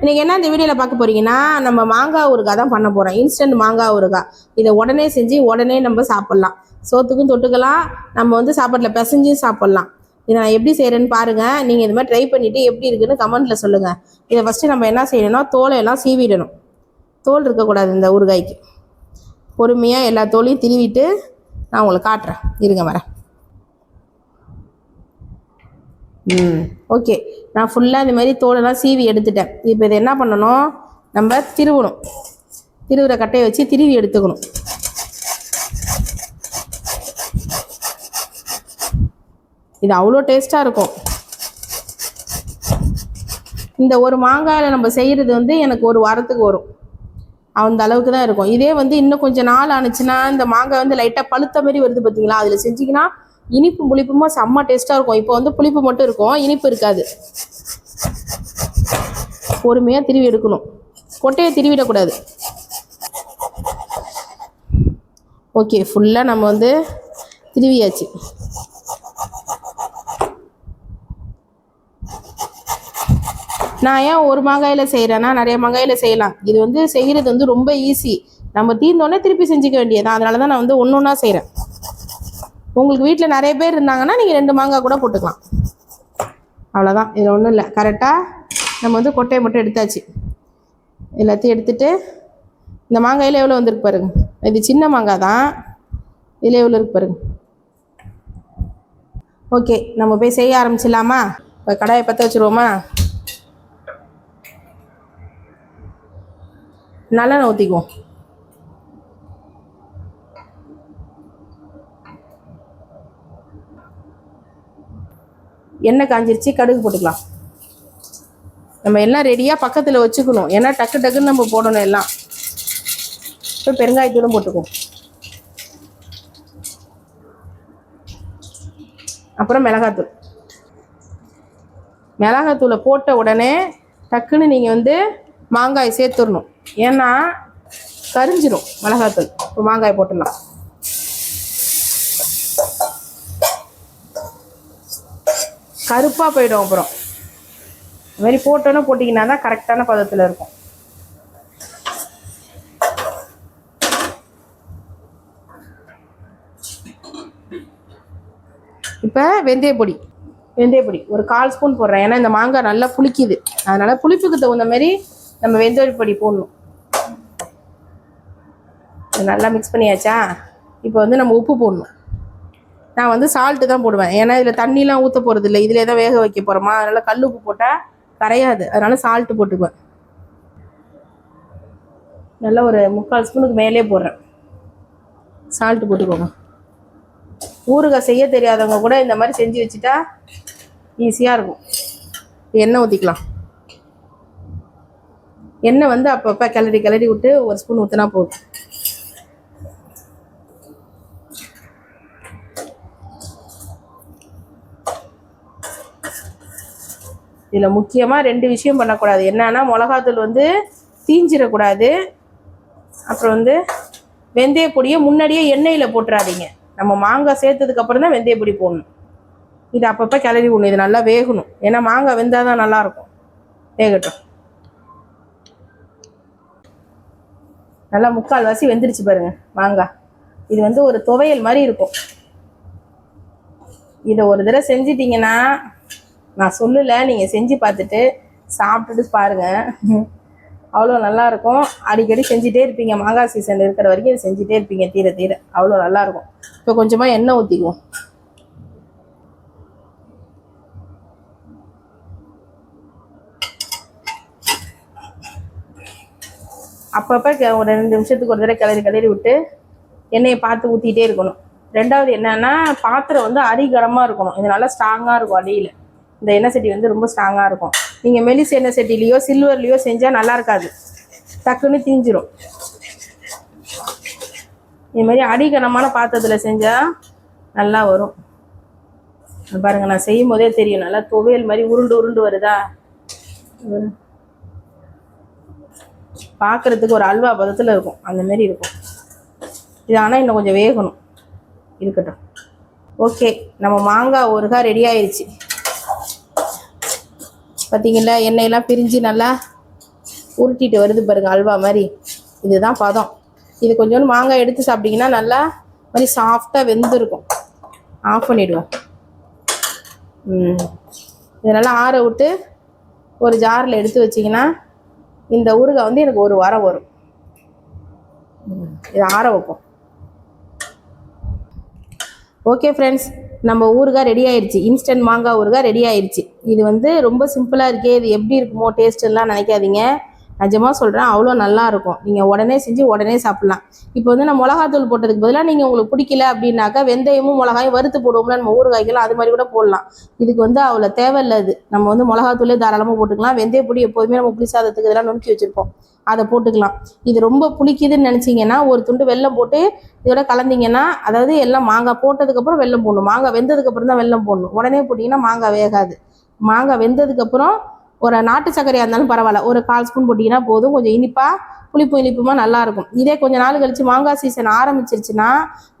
இன்னைக்கு என்ன இந்த வீடியோவில் பார்க்க போறீங்கன்னா நம்ம மாங்காய் ஊறுகாய் தான் பண்ண போகிறோம் இன்ஸ்டன்ட் மாங்காய் ஊறுகாய். இதை உடனே செஞ்சு உடனே நம்ம சாப்பிட்லாம். சோத்துக்கும் தொட்டுக்கலாம். நம்ம வந்து சாப்பாட்டில் பிசைஞ்சும் சாப்பிட்லாம். இதை நான் எப்படி செய்கிறேன்னு பாருங்கள் நீங்கள் இது மாதிரி ட்ரை பண்ணிவிட்டு எப்படி இருக்குன்னு கமெண்ட்டில் சொல்லுங்கள் இதை ஃபஸ்ட்டு நம்ம என்ன செய்யணும்னா தோலையெல்லாம் சீவிடணும். தோல் இருக்கக்கூடாது இந்த ஊறுகாய்க்கு. பொறுமையாக எல்லா தோலையும் திருவிட்டு நான் உங்களுக்கு காட்டுறேன். இருங்க வரேன் ம். ஓகே. நான் ஃபுல்லாக இந்த மாதிரி தோலெல்லாம் சீவி எடுத்துட்டேன். இப்போ இதை என்ன பண்ணணும்? நம்ம திருவணும். திருவுற கட்டையை வச்சு திருவி எடுத்துக்கணும். இது அவ்வளோ டேஸ்ட்டாக இருக்கும். இந்த ஒரு மாங்காயில் நம்ம செய்கிறது வந்து எனக்கு ஒரு வாரத்துக்கு வரும். அந்த அளவுக்கு தான் இருக்கும். இதே வந்து இன்னும் கொஞ்சம் நாள் ஆணுச்சுன்னா இந்த மாங்காய் வந்து லைட்டாக பழுத்த மாதிரி வருது பார்த்தீங்களா அதில் செஞ்சிங்கன்னா இனிப்பு புளிப்புமா செம்ம டேஸ்ட்டாக இருக்கும். இப்போ வந்து புளிப்பு மட்டும் இருக்கும். இனிப்பு இருக்காது. பொறுமையாக திருவி எடுக்கணும். கொட்டையை திருவிடக்கூடாது. ஓகே ஃபுல்லாக நம்ம வந்து திருவியாச்சு. நான் ஏன் ஒரு மாங்காயில் செய்கிறேன்னா நிறைய மாங்காயில் செய்யலாம். இது வந்து செய்கிறது வந்து ரொம்ப ஈஸி நம்ம தீர்ந்தோடனே திருப்பி செஞ்சுக்க வேண்டியது அதனால தான் நான் வந்து ஒன்று ஒன்றா செய்கிறேன் உங்களுக்கு வீட்டில் நிறைய பேர் இருந்தாங்கன்னா நீங்கள் ரெண்டு மாங்காய் கூட போட்டுக்கலாம். அவ்வளோதான் இதில் ஒன்றும் இல்லை. கரெக்டாக நம்ம வந்து கொட்டையை மட்டும் எடுத்தாச்சு. எல்லாத்தையும் எடுத்துகிட்டு இந்த மாங்காயில் எவ்வளோ வந்திருக்கு பாருங்க. இது சின்ன மாங்காய் தான் இதில் எவ்வளோ இருக்கு பாருங்க. ஓகே நம்ம போய் செய்ய ஆரம்பிச்சிடலாமா? இப்போ கடாயை பற்ற வச்சுருவோமா? நல்லெண்ணெய் ஊற்றிக்குவோம் எண்ணெய் காஞ்சிருச்சு கடுகு போட்டுக்கலாம். நம்ம எல்லாம் ரெடியாக பக்கத்தில் வச்சுக்கணும். ஏன்னா டக்கு டக்குன்னு நம்ம போடணும் எல்லாம். இப்போ பெருங்காயத்தூளும் போட்டுக்குவோம். அப்புறம் மிளகாத்தூள். மிளகாத்தூளை போட்ட உடனே டக்குன்னு நீங்கள் வந்து மாங்காய் சேர்த்துடணும். ஏன்னா கரிஞ்சிடும் மிளகாத்தூள். இப்போ மாங்காய் போட்டுடலாம். கருப்பாக போயிடும் அப்புறம். இந்த மாதிரி போட்டோன்னு போட்டிங்கன்னா தான் கரெக்டான பதத்தில் இருக்கும். இப்போ வெந்தயப்பொடி வெந்தயப்பொடி ஒரு கால் ஸ்பூன் போடுறேன். ஏன்னா இந்த மாங்காய் நல்லா புளிக்குது. அதனால் புளிப்புக்கு தகுந்த மாதிரி நம்ம வெந்தயப்பொடி போடணும். இது நல்லா மிக்ஸ் பண்ணியாச்சா? இப்போ வந்து நம்ம உப்பு போடணும். நான் வந்து சால்ட்டு தான் போடுவேன். ஏன்னா இதில் தண்ணிலாம் ஊற்ற போகிறது இல்லை இதில் தான் வேக வைக்க போகிறோமா அதனால் கல் உப்பு போட்டால் கரையாது. அதனால் சால்ட்டு போட்டுக்குவேன். நல்லா ஒரு முக்கால் ஸ்பூனுக்கு மேலே போடுறேன். சால்ட்டு போட்டுக்கோங்க. ஊறுகாய் செய்ய தெரியாதவங்க கூட இந்த மாதிரி செஞ்சு வச்சுட்டா ஈஸியாக இருக்கும். எண்ணெய் ஊற்றிக்கலாம் எண்ணெய் வந்து அப்பப்போ கிளறி கிளறி விட்டு ஒரு ஸ்பூன் ஊற்றினா போதும். இதில் முக்கியமாக ரெண்டு விஷயம் பண்ணக்கூடாது. என்னன்னா மிளகாத்தூள் வந்து தீஞ்சிடக்கூடாது அப்புறம் வந்து வெந்தய பொடியை முன்னாடியே எண்ணெயில் போட்டுறாதீங்க. நம்ம மாங்காய் சேர்த்ததுக்கு அப்புறம் தான் வெந்தய பொடி போடணும். இது அப்பப்போ கிளறி விடணும் இது நல்லா வேகணும். ஏன்னா மாங்காய் வெந்தால் தான் நல்லாயிருக்கும். வேகட்டும். நல்லா முக்கால் வாசி வெந்துருச்சு பாருங்க மாங்காய். இது வந்து ஒரு துவையல் மாதிரி இருக்கும். இதை ஒரு தடவை செஞ்சிட்டிங்கன்னா நான் சொல்லலை நீங்கள் செஞ்சு பார்த்துட்டு சாப்பிட்டுட்டு பாருங்கள் அவ்வளோ நல்லாயிருக்கும் அடிக்கடி செஞ்சுட்டே இருப்பீங்க. மாங்காய் சீசன் இருக்கிற வரைக்கும் இதை செஞ்சுட்டே இருப்பீங்க தீர தீர. அவ்வளோ நல்லாயிருக்கும் இப்போ கொஞ்சமாக எண்ணெய் ஊற்றிக்குவோம் அப்பப்போ ஒரு ரெண்டு நிமிஷத்துக்கு ஒரு தடவை கிளறி கிளறி விட்டு எண்ணெயை பார்த்து ஊற்றிக்கிட்டே இருக்கணும். ரெண்டாவது என்னென்னா பாத்திரம் வந்து அரிகரமாக இருக்கணும். இது நல்லா ஸ்ட்ராங்காக இருக்கும் அடியில். இந்த எண்ணெய் சட்டி வந்து ரொம்ப ஸ்ட்ராங்காக இருக்கும். நீங்கள் மெலிஸ் எண்ணெய் சட்டிலேயோ சில்வர்லேயோ செஞ்சால் நல்லா இருக்காது. டக்குன்னு தீஞ்சிரும். இதுமாரி அடிகனமான பாத்திரத்தில் செஞ்சால் நல்லா வரும். பாருங்கள் பாருங்க நான் செய்யும் போதே தெரியும். நல்லா துவையல் மாதிரி உருண்டு உருண்டு வருதா? பார்க்கறதுக்கு ஒரு அல்வா பதத்தில் இருக்கும். அந்தமாரி இருக்கும். இது ஆனால் இன்னும் கொஞ்சம் வேகணும். இருக்கட்டும். ஓகே நம்ம மாங்காய் ஊறுகாய் ரெடி ஆயிடுச்சு பார்த்தீங்களா எண்ணெயெல்லாம் பிரிஞ்சு நல்லா உருட்டிட்டு வருது பாருங்கள் அல்வா மாதிரி. இதுதான் பதம். இது கொஞ்சோண்டு மாங்காய் எடுத்து சாப்பிட்டிங்கன்னா நல்லா மாதிரி சாஃப்டாக வெந்திருக்கும். ஆஃப் பண்ணிவிடுவோம் இதனால் இதை நல்லா ஆற விட்டு ஒரு ஜாரில் எடுத்து வச்சிங்கன்னா இந்த ஊறுகாய் வந்து எனக்கு ஒரு வாரம் வரும். இதை ஆற வைப்போம். ஓகே ஃப்ரெண்ட்ஸ் நம்ம ஊறுகாய் ரெடி ஆயிடுச்சு இன்ஸ்டன்ட் மாங்காய் ஊறுகாய் ரெடி ஆயிடுச்சு இது வந்து ரொம்ப சிம்பிளாக இருக்கே. இது எப்படி இருக்குமோ டேஸ்ட்டுலாம் நினைக்காதீங்க. நிஜமாக சொல்கிறேன் அவ்வளோ நல்லா இருக்கும். நீங்கள் உடனே செஞ்சு உடனே சாப்பிட்லாம். இப்போ வந்து நான் மிளகாத்தூள் போட்டதுக்கு பதிலாக நீங்கள் உங்களுக்கு பிடிக்கல அப்படின்னாக்கா வெந்தயமும் மிளகாயும் வறுத்து போடுவோம்ல நம்ம ஊறுகாய்க்கெல்லாம் அது மாதிரி கூட போடலாம். இதுக்கு வந்து அவ்வளோ தேவையில்லை அது. நம்ம வந்து மிளகாத்தூளே தாராளமாக போட்டுக்கலாம். வெந்தய பொடி எப்போதுமே நம்ம புளி சாதத்துக்கு இதெல்லாம் நுணுக்கி வச்சுருப்போம். அதை போட்டுக்கலாம். இது ரொம்ப புளிக்குதுன்னு நினச்சிங்கன்னா ஒரு துண்டு வெல்லம் போட்டு இதோட கலந்தீங்கன்னா அதாவது எல்லாம் மாங்காய் போட்டதுக்கப்புறம் வெள்ளம் போடணும். மாங்காய் வெந்ததுக்கப்புறம் தான் வெல்லம் போடணும். உடனே போட்டிங்கன்னா மாங்காய் வேகாது. மாங்காய் வெந்ததுக்கப்புறம் ஒரு நாட்டு சர்க்கரையாக இருந்தாலும் பரவாயில்ல. ஒரு கால் ஸ்பூன் போட்டிங்கன்னா போதும். கொஞ்சம் இனிப்பாக புளிப்பும் இனிப்புமா நல்லாயிருக்கும் இதே கொஞ்சம் நாள் கழித்து மாங்காய் சீசன் ஆரம்பிச்சிருச்சுன்னா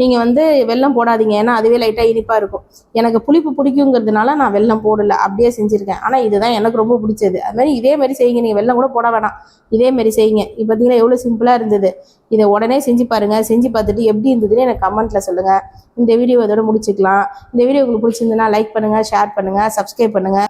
நீங்கள் வந்து வெல்லம் போடாதீங்க. ஏன்னா அதுவே லைட்டாக இனிப்பாக இருக்கும். எனக்கு புளிப்பு பிடிக்குங்கிறதுனால நான் வெல்லம் போடலை. அப்படியே செஞ்சுருக்கேன். ஆனால் இதுதான் எனக்கு ரொம்ப பிடிச்சது. அதுமாதிரி இதேமாரி இதே மாதிரி செய்யுங்க. நீங்கள் வெள்ளம் கூட போட வேணாம். இதேமாரி செய்யுங்க. இப்போ பார்த்தீங்கன்னா எவ்வளோ சிம்பிளாக இருந்தது. இதை உடனே செஞ்சு பாருங்கள் செஞ்சு பார்த்துட்டு எப்படி இருந்ததுன்னு எனக்கு கமெண்ட்டில் சொல்லுங்கள் இந்த வீடியோ இதோட முடிச்சுக்கலாம். இந்த வீடியோ உங்களுக்கு பிடிச்சிருந்ததுன்னா லைக் பண்ணுங்கள் ஷேர் பண்ணுங்கள் சப்ஸ்கிரைப் பண்ணுங்கள்